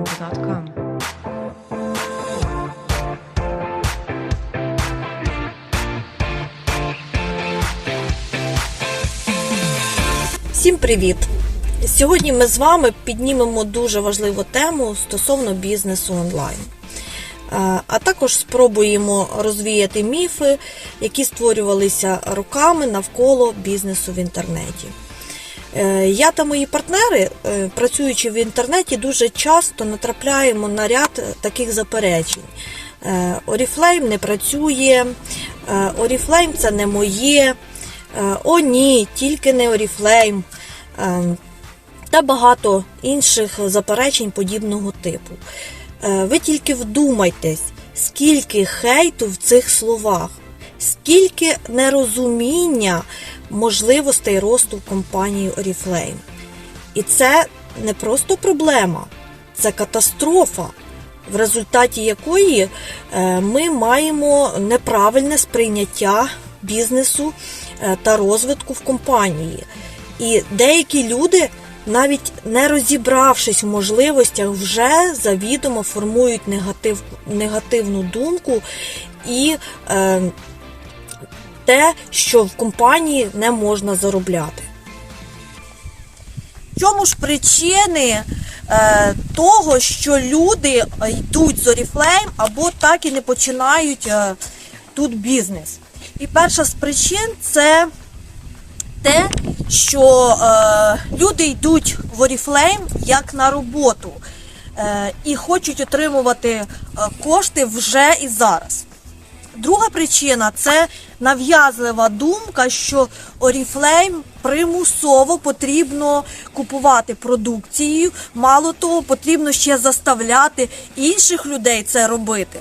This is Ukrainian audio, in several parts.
BizLineRamble.com. Всім привіт! Сьогодні ми з вами піднімемо дуже важливу тему стосовно бізнесу онлайн. Е, А також спробуємо розвіяти міфи, які створювалися роками навколо бізнесу в інтернеті. Е, Я та мої партнери, е, працюючи в інтернеті, дуже часто натрапляємо на ряд таких заперечень. Е, Oriflame не працює, е, Oriflame це не моє, е, о ні, тільки не е, та багато інших заперечень подібного типу. Е, Ви тільки вдумайтесь, скільки хейту в цих словах, скільки нерозуміння можливостей росту в компанії Oriflame. І це не просто проблема, це катастрофа, в результаті якої е, ми маємо неправильне сприйняття бізнесу е, та розвитку в компанії. І деякі люди, навіть не розібравшись в можливостях, вже завідомо формують негатив, негативну думку і е, те, що в компанії не можна заробляти. В чому ж причини е, того, що люди йдуть з Oriflame або так і не починають е, тут бізнес? І перша з причин це те, що е, люди йдуть в Oriflame як на роботу е, і хочуть отримувати е, кошти вже і зараз. Друга причина це нав'язлива думка, що Oriflame примусово потрібно купувати продукцію. Мало того, потрібно ще заставляти інших людей це робити.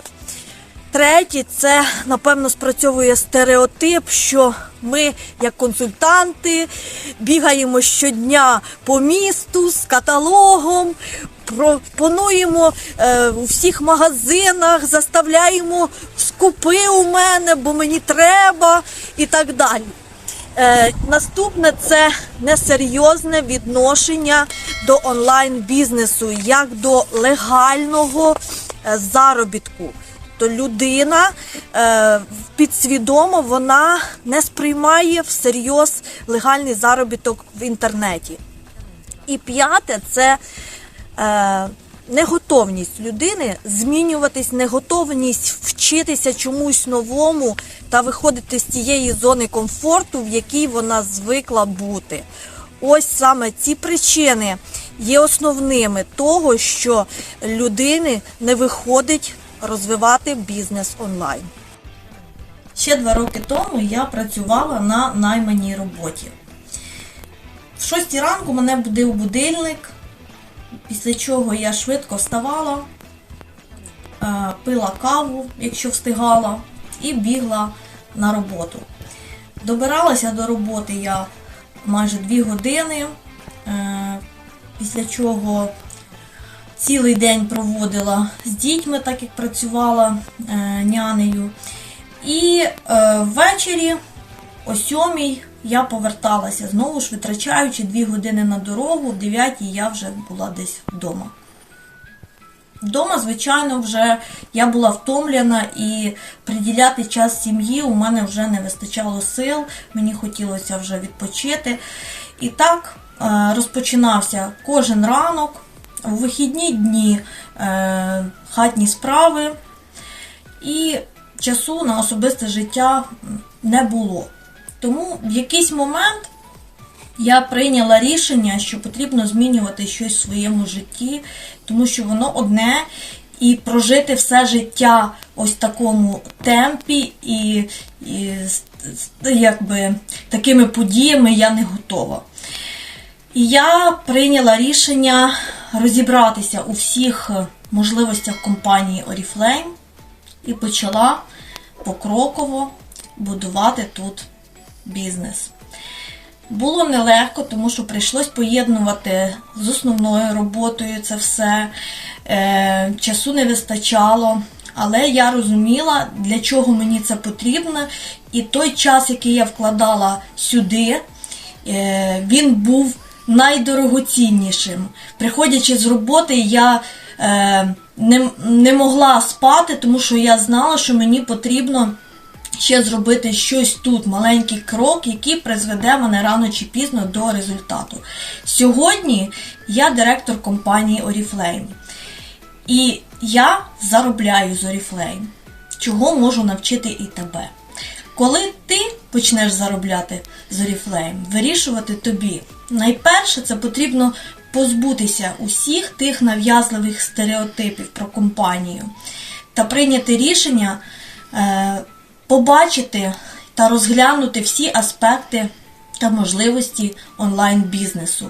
Третє, це напевно спрацьовує стереотип, що ми, як консультанти, бігаємо щодня по місту з каталогом, пропонуємо е, у всіх магазинах, заставляємо скупи у мене, бо мені треба і так далі. Е, наступне це несерйозне відношення до онлайн-бізнесу як до легального е, заробітку. То людина е, підсвідомо вона не сприймає всерйоз легальний заробіток в інтернеті. І п'яте це неготовність людини змінюватись, неготовність вчитися чомусь новому та виходити з тієї зони комфорту, в якій вона звикла бути. Ось саме ці причини є основними того, що людини не виходить розвивати бізнес онлайн. Ще два роки тому я працювала на найманій роботі. В 6 ранку мене будив будильник, після чого я швидко вставала, е, пила каву, якщо встигала, і бігла на роботу. Добиралася до роботи я майже 2 години, е, після чого цілий день проводила з дітьми, так як працювала е, нянею. І ввечері о сьомій я поверталася, знову ж витрачаючи 2 години на дорогу, в 9 я вже була десь вдома. Вдома, звичайно, вже я була втомлена і приділяти час сім'ї у мене вже не вистачало сил, мені хотілося вже відпочити. І так е, розпочинався кожен ранок, у вихідні дні е, хатні справи, і часу на особисте життя не було. Тому в якийсь момент я прийняла рішення, що потрібно змінювати щось в своєму житті, тому що воно одне, і прожити все життя ось в такому темпі і, і якби, такими подіями я не готова. І я прийняла рішення розібратися у всіх можливостях компанії Oriflame і почала покроково будувати тут бізнес. Було нелегко, тому що прийшлось поєднувати з основною роботою це все. Е, часу не вистачало. Але я розуміла, для чого мені це потрібно. І той час, який я вкладала сюди, е, він був найдорогоціннішим. Приходячи з роботи, я е, не, не могла спати, тому що я знала, що мені потрібно ще зробити щось тут, маленький крок, який призведе мене рано чи пізно до результату. Сьогодні я директор компанії Oriflame. І я заробляю з Oriflame. Чого можу навчити і тебе? Коли ти почнеш заробляти з Oriflame, вирішувати тобі. Найперше, це потрібно позбутися усіх тих нав'язливих стереотипів про компанію та прийняти рішення е, побачити та розглянути всі аспекти та можливості онлайн-бізнесу.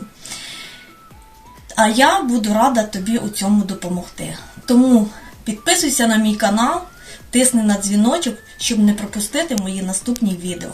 А я буду рада тобі у цьому допомогти. Тому підписуйся на мій канал, тисни на дзвіночок, щоб не пропустити мої наступні відео.